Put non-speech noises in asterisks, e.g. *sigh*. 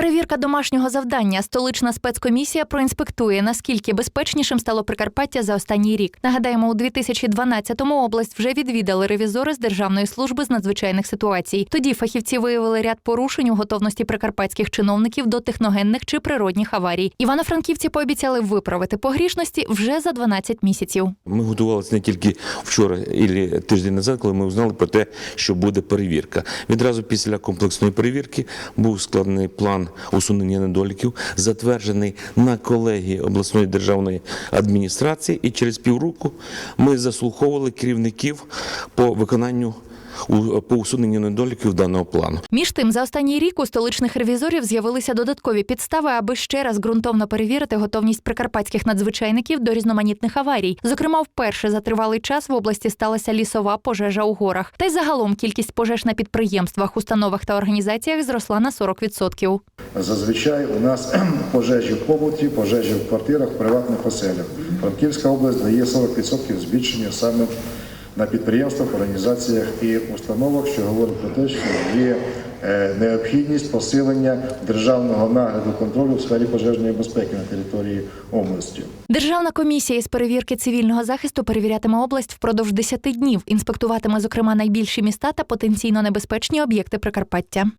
Перевірка домашнього завдання. Столична спецкомісія проінспектує, наскільки безпечнішим стало Прикарпаття за останній рік. Нагадаємо, у 2012-му область вже відвідали ревізори з Державної служби з надзвичайних ситуацій. Тоді фахівці виявили ряд порушень у готовності прикарпатських чиновників до техногенних чи природних аварій. Івано-франківці пообіцяли виправити погрішності вже за 12 місяців. Ми готувалися не тільки вчора і тиждень назад, коли ми узнали про те, що буде перевірка. Відразу після комплексної перевірки був складений план усунення недоліків, затверджений на колегії обласної державної адміністрації, і через півроку ми заслуховували керівників по виконанню по усуненню недоліків даного плану. Між тим, за останній рік у столичних ревізорів з'явилися додаткові підстави, аби ще раз ґрунтовно перевірити готовність прикарпатських надзвичайників до різноманітних аварій. Зокрема, вперше за тривалий час в області сталася лісова пожежа у горах. Та й загалом кількість пожеж на підприємствах, установах та організаціях зросла на 40%. Зазвичай у нас *clears throat* пожежі в побуті, пожежі в квартирах, в приватних оселях. Франківська область дає 40% збільшення саме на підприємствах, організаціях і установах, що говорить про те, що є е, необхідність посилення державного нагляду контролю в сфері пожежної безпеки на території області. Державна комісія із перевірки цивільного захисту перевірятиме область впродовж 10 днів. Інспектуватиме, зокрема, найбільші міста та потенційно небезпечні об'єкти Прикарпаття.